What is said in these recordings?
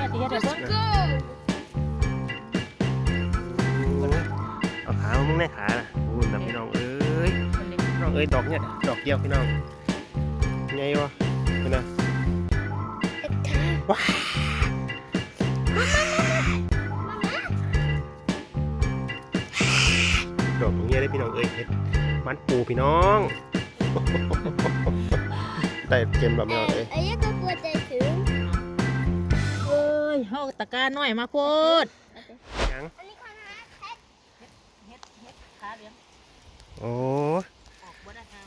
ม่ตีให้เดี๋ยวเพิ่งเอาขามามึงแน่ขานะอุ่นนะพี่น้องเอ้ยพี่น้องเอ้ยดอกเนี่ยดอกเดียวพี่น้องไงวะเห็นนะว้าดอกเงี้ยได้พี่น้องเอ้ยเห็ดมันปูพี่น้องได้เกมแบบพี่น้องเอ้ย ตะกร้าน้อยมาโพดยังอันนี้คนนะเฮ็ดเฮ็ดขาเลี้ยงโอ้ออกบ่ได้ทาง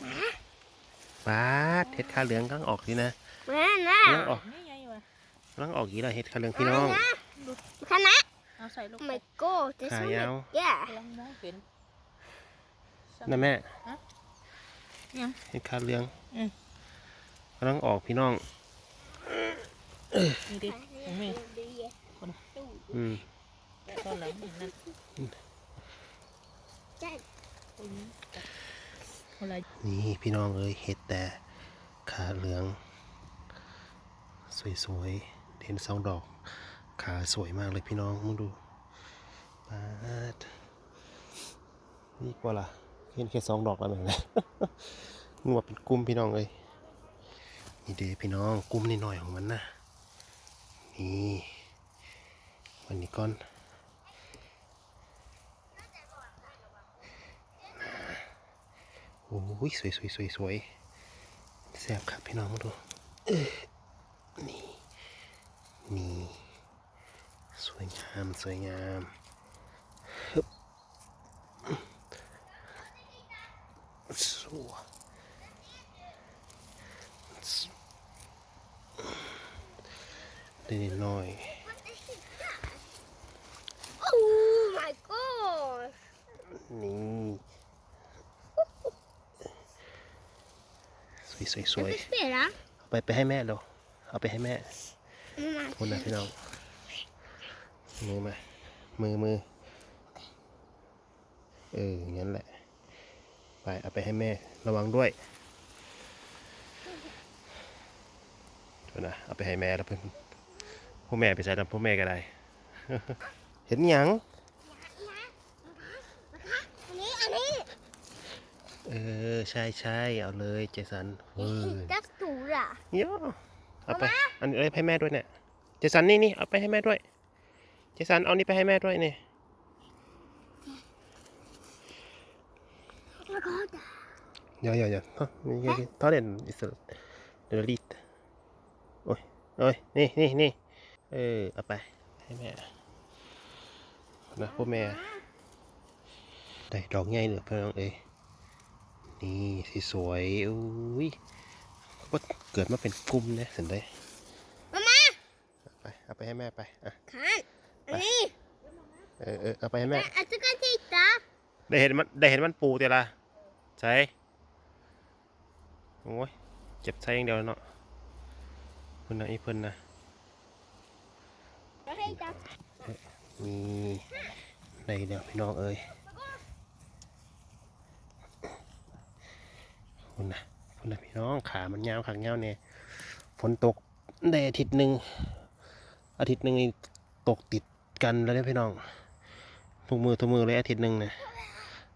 บาดเห็ดขาเหลืองกำลังออกดีนะแม่นะกำลังออกนี่ไงวะกำลังออกอีกแล้วเห็ดขาเหลืองพี่น้องคณะเอาใส่ลูก Oh my god this ขา one ยาว yeah กำลังมองเป็น นะแม่ฮะยังเห็ดขาเหลืองอืม กำลังออกพี่น้องนี่ดิของแม่ อืมตอนหลังนี่นั่นใช่ตรงนี้อะนี่พี่น้องเอ้ยเห็ดแต่ขาเหลือง สวยๆ เห็นสองดอก ขาสวยมากเลยพี่น้องมึงดูปาดนี่กว่าล่ะ เห็นแค่สองดอกแล้วเหมือนกันมึงว่าเป็นกลุ่มพี่น้องเอ้ยนี่เด้พี่น้องกลุ่มนิดหน่อยของมันนะนี่ันนี้ก่อนโอ้ยสวยสวยสวยสวยแซ่บครับพี่น้องมาดูนี่นี่สวยงามสวยงามสวได้นิดหน่อย สวยสวยสวย Ska vi spela? เอาไปไปให้แม่เราเอาไปให้แม่ Mamma คนนะพี่น้องมือมา มือมือเอออย่างนั้นแหละ ไปเอาไปให้แม่ระวังด้วยเดี๋ยวนะเอาไปให้แม่แล้วเพื่อนพวกแม่ไปใส่ตามพวกแม่ก็ได้ เห็นหยัง อันนี้อันนี้ เออ ใช่ใช่เอาเลยเจสันเออ hitta stora เยอะเอาไป อันนี้เอาไปให้แม่ด้วยเนี่ย เจสันนี่นี่เอาไปให้แม่ด้วย เจสันเอานี่ไปให้แม่ด้วยนี่ Oh my god Ja, ja, ja. Ta, vi- ta den istället. Den är lite. Oj, oj, nej, nej, nej. เออเอาไปให้แม่นะพวกแม่ได้ดอกใหญ่เหลือเพื่อนเอ้ย นี่สีสวยอุ้ยว่าเกิดมาเป็นกลุ่มเนี่ยเห็นได้ Mamma เอาไปเอาไปให้แม่ไปอะ kan อันนี้เออเออเอาไปให้แม่ att du kan titta ได้เห็นมันได้เห็นมันปูเตียละใช่โอ้ยเจ็บใช่อย่างเดียวเนาะเพิ่นนะอีเพิ่นนะ jag hittar มีในเดียวพี่น้องเอ้ย คุณนะคุณนะพี่น้องขามันยาวขางยาวเนี่ยฝนตกได้อาทิตย์หนึ่งอาทิตย์หนึ่งนี่ตกติดกันแล้วเนี่ยพี่น้องทุกมือทุกมือเลยอาทิตย์หนึ่งนี่ย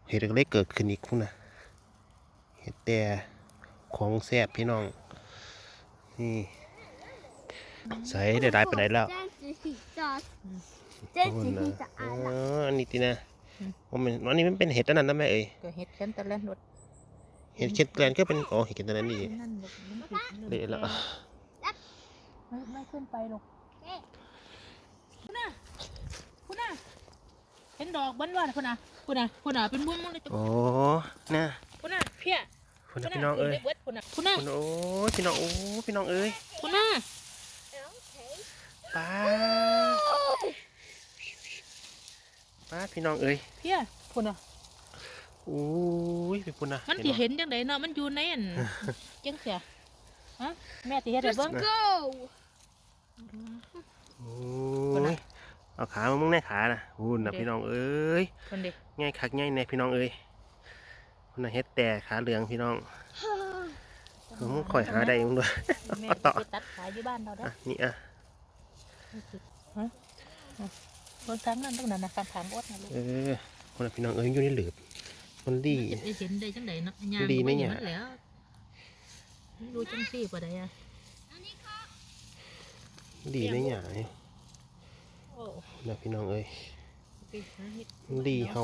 เหตุเล็กเกิดขึ้นอีกคุณนะเหตุแต่ของแซ่บพี่น้องนี่ใส่ได้ได้ไปไหนแล้ว Den ska hitta Den โอ้ ska นะ hitta อ๋อ alla อันนี้ตีนะว่ามันอันนี้มันเป็นเห็ดอันนั้นนะแม่เอ้ยก็เฮ็ดกันตะเล่นรถ เห็ดเข็ดแกลนก็เป็นอ๋อเห็ดเข็ดอันนั้นนี่นั่นรถมันผิดเละแล้วอะไม่ไม่ขึ้นไปหรอกคุณน่ะคุณน่ะเห็นดอกบ้านว่าคุณน่ะคุณน่ะคุณน่ะเป็นบุ้งมุ้งเลยโอ้น่ะคุณน่ะเพี้ยคุณนะพี่น้องเอ้ยเบิดคุณน่ะคุณน่ะคุณโอ้พี่น้องโอ้พี่น้องเอ้ยคุณน่ะ Okej ป้าป้าพี่น้องเอ้ยเพี้ยคุณน่ะโอ้ยเป็นคุณนะมันสิเห็นจังไดเนาะมันอยู่ในอันจังเสียฮะแม่สิเฮ็ดให้เบิ่ง Let's go โอ้ยเอาขามามึงแน่ขานะหุ่นนะพี่น้องเอ้ยคนเด็กง่ายคักง่ายแน่พี่น้องเอ้ยคุณน่ะเฮ็ดแต่ขาเหลืองพี่น้องมึงคอยหาได้มึงด้วยแม่เอาต่อไปตัดขายอยู่บ้านเราได้อะนี่อะฮะฮะบนทางนั้นตรงนั้นนะทางทางอดนะลูกเออคนน่ะพี่น้องเอ้ยอยู่ในหลืบ มันดีจะได้เห็นได้จังไดเนาะยางดีไหมก็บ่เนี่ยห็แล้วดูจังซี่บ่ได้อะดีได้หยาโอ้นะพี่น้องเอ้ยไปหาเฮ็ดมันดีเฮา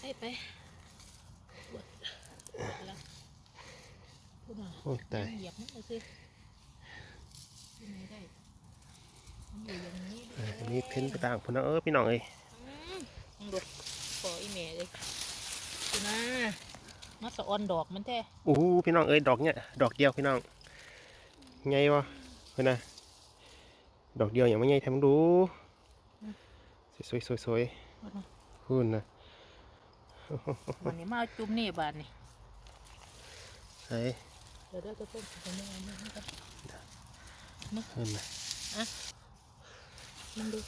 ไปไปปวดปวดแล้วพูดหน่อยโอ้ยตายเหยียบนั่นเลยสิที่ไหนได้มันอยู่อย่างนี้เอออันนี้เพ้นไปต่างพุ่นนะเออพี่น้องเอ้ยอืมมึง ดูขออีเมลเลยคุณนะมาสะออนดอกมันแท้อู้หูพี่น้องเอ้ยดอกเนี่ยดอกเดียวพี่น้องไงวะเพื่อนนะดอกเดียวอย่างไม่ไงทำดูสวยสวยสวยพูดหน่อยๆคุณนะวันนี้มาเอาจุ่มนี่บาทนี่ใช่เดี๋ยวเราจะต้มกับแม่อันนี้ให้กันคุณนะมันดู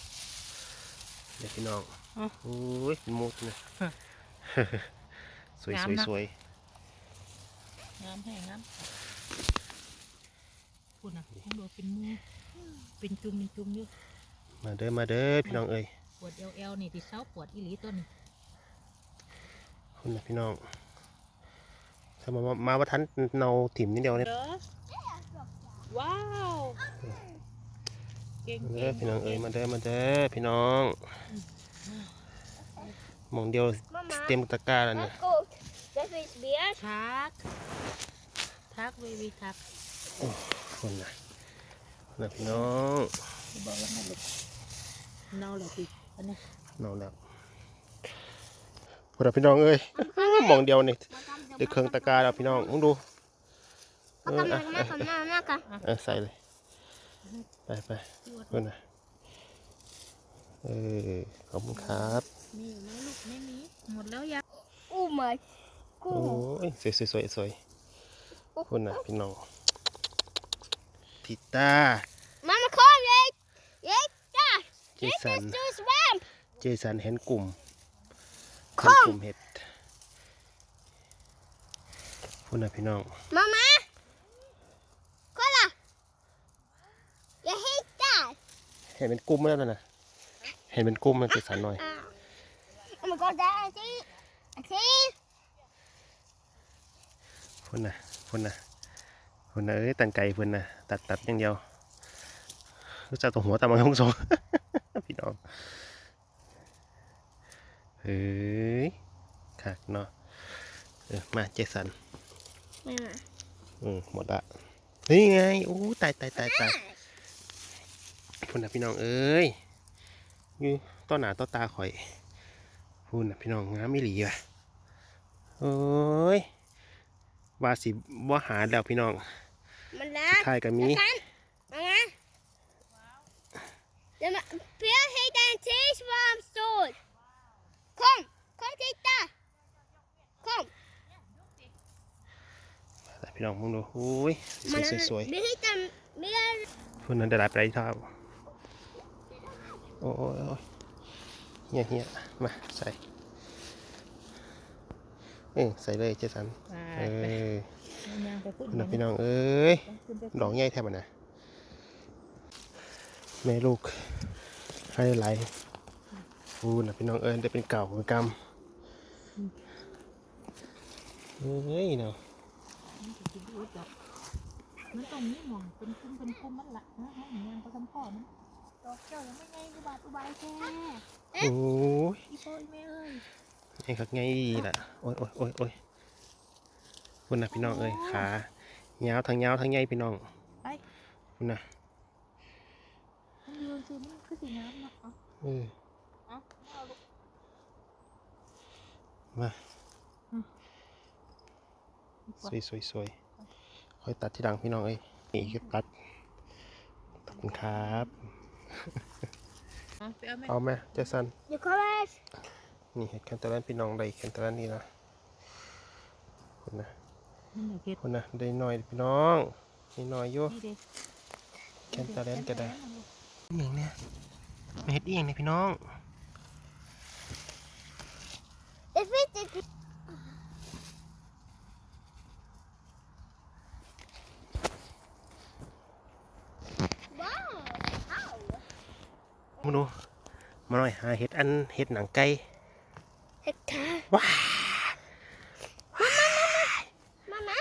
เดี๋ยวพี่น้องอะโอ้ยเป็นมุดนะฮะสวยงามสวยนะ สวยงามแห้งงามพูดนะต้องดูเป็นมูเป็นจุ่มเป็นจุ่มอยู่มาเด้อมาเด้อพี่น้องเอ้ยปวดเอวเอวนี่ที่เช้าปวดอีหลีตัวนี้คุณนะพี่น้องถ้ามามามาว่าทันเนาถิ่มนิดเดียวเนี่ยเด้อว้าวเก่งมาเก่เด้องพี่น้องเอ้ยมาเด้อมาเด้อพี่น้องหมองเดียว Mama, เต็มตะกร้าแล้วเนี่ย let's go. Dat is weer. ทัก ทักเววีทักคุณนะนะพี่น้องบอกแล้วนะลูกเน่าเลยพี่อันนี้นอนแล้วพวกเราพี่น้องเอ้ยมองเดียวนี่เด็กเครื่องตะกร้าแล้วพี่น้องมึงดูเออ Makan, อะ makan, makan, makan. เออใส่เลย ไปไปเพื่อนนะเออขอบคุณครับมีอยู่ไหมลูกไม่มีหมดแล้วยัง Oh my โอ้ god. ยสวยสวยสวยสวยคุณนะพี่น้องพิต้า Mama, kom, jij. Jij, daar. เจสัน Doe zwem. เจสันเห็นกลุ่มคอมเห็นกลุ่มเห็ดคุณนะพี่น้อง Mama. Kolla. เห็นเป็นกลุ่มแล้วนะเห็นเป็นกลุ่มมันเจสันหน่อย Ah. Oh my god, daar is hij. Zie. พุ่นนะพุ่นนะพุ่นนะเอ้ยตังไก่พุ่นนะตัดตัดอย่างเดียวรู้จักตัวหัวตามังคงสองพี่น้องเฮ้ยคักเนาะเออมาเจสัน Mama. อืมหมดละนี่ไงโอ้ตายตายตายตาย พุ่นนะพี่น้องเอ้ยอยู่ต้นหนาต้นตาข่อยพุ่นนะพี่น้องงามไม่หลีว่ะโอ้ยว่าสิว่าหาแล้วพี่น้อง Men daar. ถ่ายกับมี Kan. Mama. Ja, maar Peer heet een theezwamstoel. Kom, kom titta. Kom. แต่พี่น้องมึงดูโอ้ยสวยสวยสวย Vi hittar mer. พุ่นนั้นได้หลายไปได้เท่า โอ้ยโอ้ยโอ้ยเฮียเฮียมาใส่ เออใส่เลยเจสันไปเอไปอยังไปพูดพุ่นนะพี่น้องเอ้ยขึ้นไปดอกใหญ่แทบมันนะแม่ลูกให้ไหลายพูดนะพี่น้องเอ้ยได้เป็นเก่าเป็นกำเฮ้ยเนาะมันตรงนี้มองเป็นคุ้มเป็นคุ้มมันละนะฮะงานประจำพ่อมัน ดอกเจ้ายังไม่ไงอุบาทอุบายแค่โอ้ยอีโป้อีแม่เอ้ยไอ้คักไงดีล่ะ โอ้ยโอ้ยโอ้ยโอ้ยพูดนะพี่น้องเอ้ยขาเงาวทางเงาวทางใหญ่พี่น้องไปพูดนะมันยืนสิมันคือสีน้ำเนาะเอาเออเอาเอาลูกมาสวยสวยสวยค่อยตัดที่ดังพี่น้องเอ้ยนี่ก็ตัดขอบคุณครับเอา ไปเอาแม่เอาไหมเจสัน Je kommer. นี่เห็ดแคนตาลันพี่น้องได้แคนตาลันนี่นะคนนะนี่เด็กคนนะได้หน่อยพี่น้องนี่หน่อยอยู่นี่เด็กแคนตาลันก็ได้นี่เนี่ยมาเห็ดเองเนี่ยพี่น้อง งดูมาหน่อยหาเห็ดอันเห็ดหนังไก่เฮ็ดค่ะว้ามามา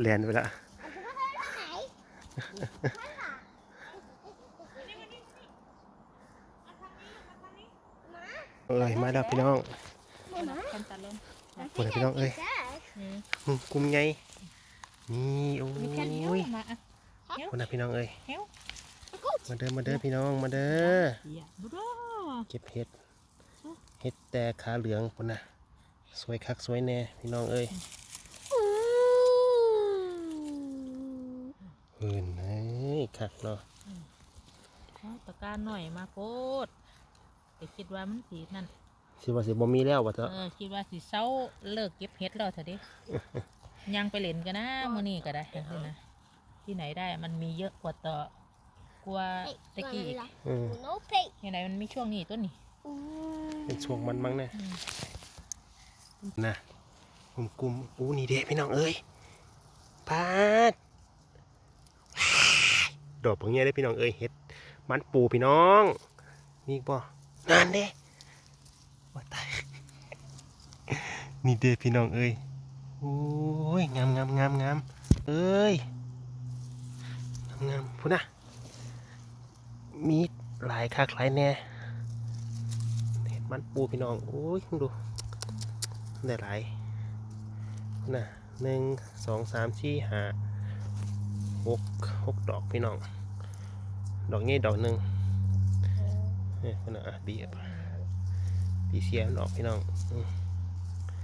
เรียนไปละเอาไปให้เราไหนเอ้ยมาแล้วพี่น้องมามากันตัดลงโอ้ยพี่น้องเอ้ยอืมอืมกุมไงนี่โอ้มีแค่นี้ยมาอะ คนนะพี่น้องเอ้ยเฮ้วมาเด้อมาเด้อพี่น้องมาเด้อเหี้ยบุรเก็บเห็ดเห็ดแต่ขาเหลืองคนน่ะสวยคักสวยแน่พี่น้องเอ้ยเฮ้ยเอ้ยคักเนาะเอาตะกร้ารหน่อยมาโพดแต่คิดว่ามันสีนั่นสิว่าสิบ่มีแล้วว่าเถอะเออคิดว่าสิเศร้าเลิกเก็บเห็ดแล้วเถอะดิยังไปเล่นกันนะมื้อนี้ก็ได้จังซี่นะ ที่ไหนได้มันมีเยอะกว่าต่อกว่าตะกี้อีกอืมโนเพ่ยังไงมันมีช่วงนี้ต้นนี่เป็นช่วงมันมั้งเนี่ยอืมนะกลุ่มกลุ่มๆอู้นี่เด้พี่น้องเอ้ยปาดดอกพวกเนี้ยได้พี่น้องเอ้ยเห็ด มันปูพี่น้อง นี่ป่งานเด้ว่าตายนี่เด้พี่น้องเอ้ยโอ้ยงามงามงามงามเอ้ย งามพูดนะมีหลายคักหลายแน่เห็ดมันปูพี่น้องโอ้ยดูได้หลายนะหนึ่งสองสามสี่ห้าหกหกดอกพี่น้อง ดอกนี้ดอกหนึ่งเนี่ยคนน่ะอะบีบบีเสียมันอกพี่น้อง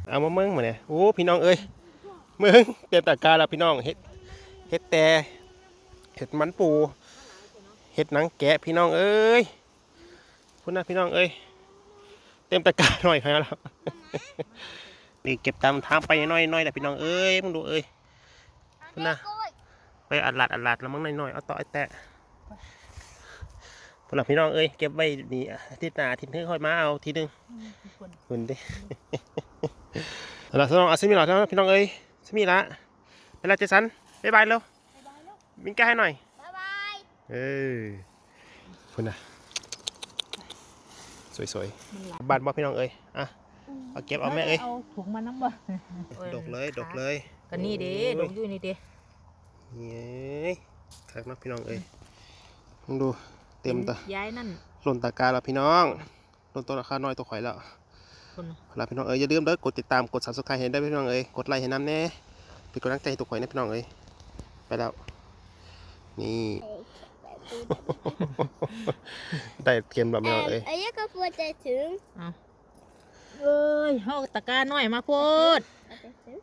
เอามาเมืองมาเนี่ยโอ้พี่น้องเอ้ยเมืองเต็มตะกร้าแล้วพี่น้องเห็ดเห็ดแต่ เห็ดมันปูเห็ดหนังแกะพี่น้องเอ้ยพุ่นนะพี่น้องเอ้ยเต็มตะกร้าหน่อยครับนี่เก็บตามทางไปน้อยๆแหละพี่น้องเอ้ยมึงดูเอ้ยน่ะไปอัดหลัดอัดหลัดแล้วมั้งน้อยๆเอาต่อไอ้แตะพวกเราพี่น้องเอ้ยเก็บไว้นี่อาทิตย์หน้าอาทิตย์นึงค่อยมาเอาทีนึงทุกคนคุณดิเอาล่ะสน้องอาซิมิหล่อแล้วพี่น้องเอ้ยซิมิละเวลาเจสันบ๊ายบายเร็ว วิ่งแก้ให้หน่อย บ๊ายบาย เออคุณน่ะสวยมันหลายๆบ้านบ่พี่น้องเอ้ยอะเอาเก็บเอาแม่เอ้ยเอาถุงมาน้ำบ่ดกเลยดกเลยก็นี่เด้ดกอยู่นี่เด้เย้ยคักเนาะพี่น้องเอ้ยมึงดูเต็มตาย้ายนั่นหล่นตากาแล้วพี่น้องหล่นตัวราคาน้อยตัวข่อยแล้วคนเอาล่ะพี่น้องเอ้ยอย่าลืมเด้อกดติดตามกด subscribe ให้ได้พี่น้องเอ้ยกดไลค์ให้น้ำแน่เป็นกำลังใจให้ตัวข่อยนะพี่น้องเอ้ยไปแล้ว นี่ ได้เกมแบบพี่น้องเอ้ยไอ้ยังก็พูดจะถึงเอาเอ้ยเฮาตะกร้าหน่อยมาโพดจะถึง